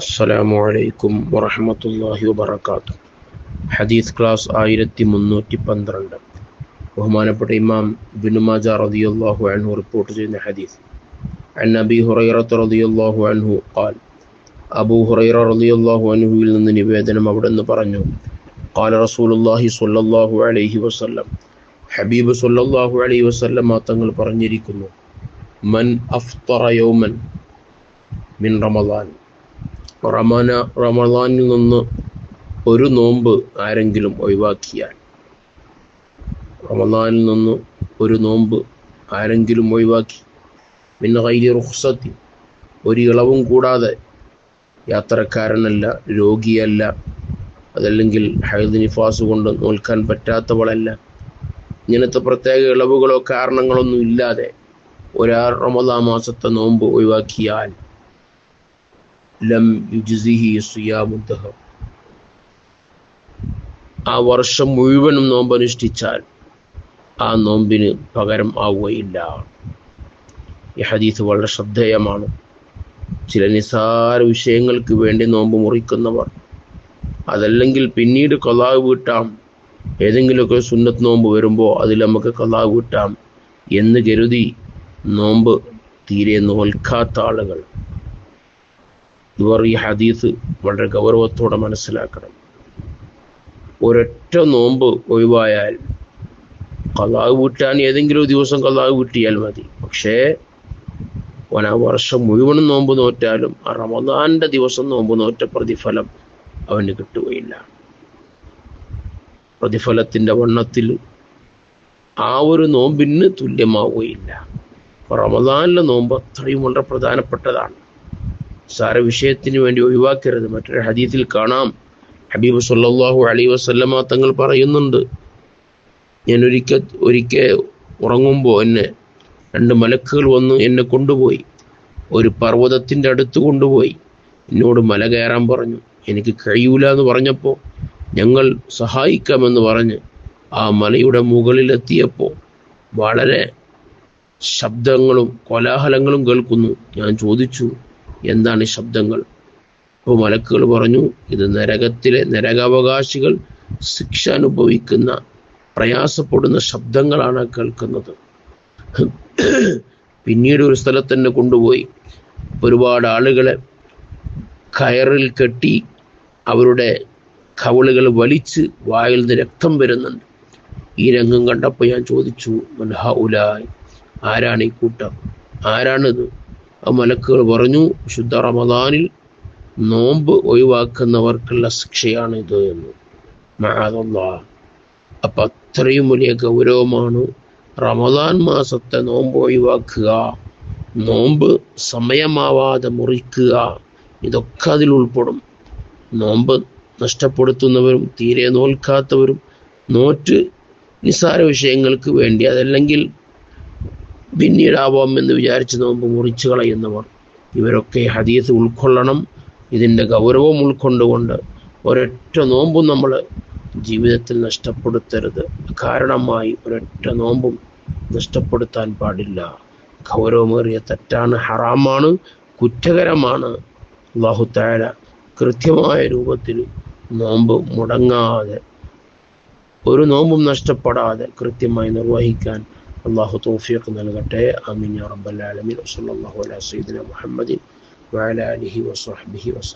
അസ്സലാമു അലൈക്കും വറഹമത്തല്ലാഹി വബർക്കാത്തു ഹദീസ് ക്ലാസ് ആയിരത്തി മുന്നൂറ്റി പന്ത്രണ്ട് ബഹുമാനപ്പെട്ട ഇമാം ബിനുമാജ റളിയല്ലാഹു അൻഹു റിപ്പോർട്ട് ചെയ്യുന്ന ഹദീസ് عن أبي هريرة رضي الله عنه قال അബൂ ഹുറൈറ റളിയല്ലാഹു അൻഹുവിൽ നിന്ന് നിവേദനം അവിടെ നിന്ന് പറഞ്ഞു قال رسول الله صلى الله عليه وسلم ഹബീബ് സല്ലല്ലാഹു അലൈഹി വസല്ലം തങ്ങൾ പറഞ്ഞിരിക്കുന്നു മൻ അഫ്തറ യൗമൻ മിൻ റമദാൻ റമന റമദാനിൽ നിന്ന് ഒരു നോമ്പ് ആരെങ്കിലും ഒഴിവാക്കിയാൽ റമദാനിൽ നിന്ന് ഒരു നോമ്പ് ആരെങ്കിലും ഒഴിവാക്കി. പിന്നെ കൈലി റുഹ്സത്തി ഒരു ഇളവും കൂടാതെ യാത്രക്കാരനല്ല രോഗിയല്ല അതല്ലെങ്കിൽ ഹൈദ് നിഫാസ് കൊണ്ട് നോൽക്കാൻ പറ്റാത്തവളല്ല. ഇങ്ങനത്തെ പ്രത്യേക ഇളവുകളോ കാരണങ്ങളൊന്നും ഇല്ലാതെ ഒരാൾ റമദാ മാസത്തെ നോമ്പ് ഒഴിവാക്കിയാൽ ലം യുജിസിഹി സുയാമുദ്ധ ആ വർഷം മുഴുവനും നോമ്പ് അനുഷ്ഠിച്ചാൽ ആ നോമ്പിന് പകരം ആവുകയില്ല. ഈ ഹദീസ് വളരെ ശ്രദ്ധേയമാണ്. ചില നിസാര വിഷയങ്ങൾക്ക് വേണ്ടി നോമ്പ് മുറിക്കുന്നവർ അതല്ലെങ്കിൽ പിന്നീട് കലാവ് വീട്ടാം ഏതെങ്കിലുമൊക്കെ സുന്നത്ത് നോമ്പ് വരുമ്പോൾ അതിൽ നമുക്ക് കലാവ് വീട്ടാം എന്ന് കരുതി നോമ്പ് തീരെ നോൽക്കാത്ത ആളുകൾ ഇവർ ഈ ഹദീസ് വളരെ ഗൗരവത്തോടെ മനസ്സിലാക്കണം. ഒരൊറ്റ നോമ്പ് ഒഴിവായാൽ കലാവ് വീട്ടാൻ ഏതെങ്കിലും ദിവസം കലാവ് വീട്ടിയാൽ മതി. പക്ഷേ ഓൻ വർഷം മുഴുവനും നോമ്പ് നോറ്റാലും റമദാന്റെ ദിവസം നോമ്പ് നോറ്റ പ്രതിഫലം അവന് കിട്ടുകയില്ല. പ്രതിഫലത്തിന്റെ വണ്ണത്തിൽ ആ ഒരു നോമ്പിന് തുല്യമാവുകയില്ല. റമദാനിലെ നോമ്പ് അത്രയും വളരെ പ്രധാനപ്പെട്ടതാണ്. സാര വിഷയത്തിന് വേണ്ടി ഒഴിവാക്കരുത്. മറ്റൊരു ഹദീത്തിൽ കാണാം. ഹബീബ് സല്ലാഹു അലൈ വസല്ലമ തങ്ങൾ പറയുന്നുണ്ട് ഞാൻ ഒരിക്കൽ ഒരിക്കൽ ഉറങ്ങുമ്പോൾ എന്നെ രണ്ട് മലക്കുകൾ വന്ന് എന്നെ കൊണ്ടുപോയി. ഒരു പർവതത്തിന്റെ അടുത്ത് കൊണ്ടുപോയി. എന്നോട് മല കയറാൻ പറഞ്ഞു. എനിക്ക് കഴിയൂല എന്ന് പറഞ്ഞപ്പോൾ ഞങ്ങൾ സഹായിക്കാമെന്ന് പറഞ്ഞ് ആ മലയുടെ മുകളിലെത്തിയപ്പോൾ വളരെ ശബ്ദങ്ങളും കോലാഹലങ്ങളും കേൾക്കുന്നു. ഞാൻ ചോദിച്ചു എന്താണ് ഈ ശബ്ദങ്ങൾ? അപ്പോൾ മലക്കുകൾ പറഞ്ഞു ഇത് നരകത്തിലെ നരകാവകാശികൾ ശിക്ഷ അനുഭവിക്കുന്ന പ്രയാസപ്പെടുന്ന ശബ്ദങ്ങളാണ് കേൾക്കുന്നത്. പിന്നീട് ഒരു സ്ഥലത്ത് തന്നെ കൊണ്ടുപോയി. ഒരുപാട് ആളുകളെ കയറിൽ കെട്ടി അവരുടെ കവളുകൾ വലിച്ച് വായിൽ നിന്ന് രക്തം വരുന്നുണ്ട്. ഈ രംഗം കണ്ടപ്പോൾ ഞാൻ ചോദിച്ചു മൻഹ ഉലായ് ആരാണ് ഈ കൂട്ടം? ആരാണിത്? മലക്കുകൾ പറഞ്ഞു ശുദ്ധ റമദാനിൽ നോമ്പ് ഒഴിവാക്കുന്നവർക്കുള്ള ശിക്ഷയാണ് ഇത് എന്ന്. മഹാദല്ല അപ്പം അത്രയും വലിയ ഗൗരവമാണ് റമദാൻ മാസത്തെ നോമ്പ് ഒഴിവാക്കുക നോമ്പ് സമയമാവാതെ മുറിക്കുക. ഇതൊക്കെ അതിൽ ഉൾപ്പെടും. നോമ്പ് നഷ്ടപ്പെടുത്തുന്നവരും തീരെ നോൽക്കാത്തവരും നോറ്റ് നിസ്സാര വിഷയങ്ങൾക്ക് വേണ്ടി അതല്ലെങ്കിൽ പിന്നീടാവാം എന്ന് വിചാരിച്ച് നോമ്പ് മുറിച്ചു കളയുന്നവർ. ഇവരൊക്കെ ഹദീസ് ഉൾക്കൊള്ളണം. ഇതിന്റെ ഗൗരവം ഉൾക്കൊണ്ടുകൊണ്ട് ഒരൊറ്റ നോമ്പും നമ്മൾ ജീവിതത്തിൽ നഷ്ടപ്പെടുത്തരുത്. കാരണമായി ഒരൊറ്റ നോമ്പും നഷ്ടപ്പെടുത്താൻ പാടില്ല. ഗൗരവമേറിയ തെറ്റാണ് ഹറാമാണ് കുറ്റകരമാണ്. ബാഹുത്താര കൃത്യമായ രൂപത്തിൽ നോമ്പ് മുടങ്ങാതെ ഒരു നോമ്പും നഷ്ടപ്പെടാതെ കൃത്യമായി നിർവഹിക്കാൻ അള്ളാഹു തോഫിയൊക്കെ നൽകട്ടെ. അമീൻ ആലമീൻ. വസല്ലല്ലാഹു അലാ സയ്യിദിന മുഹമ്മദിൻ വഅലാ ആലിഹി വസഹ്ബിഹി വസല്ലം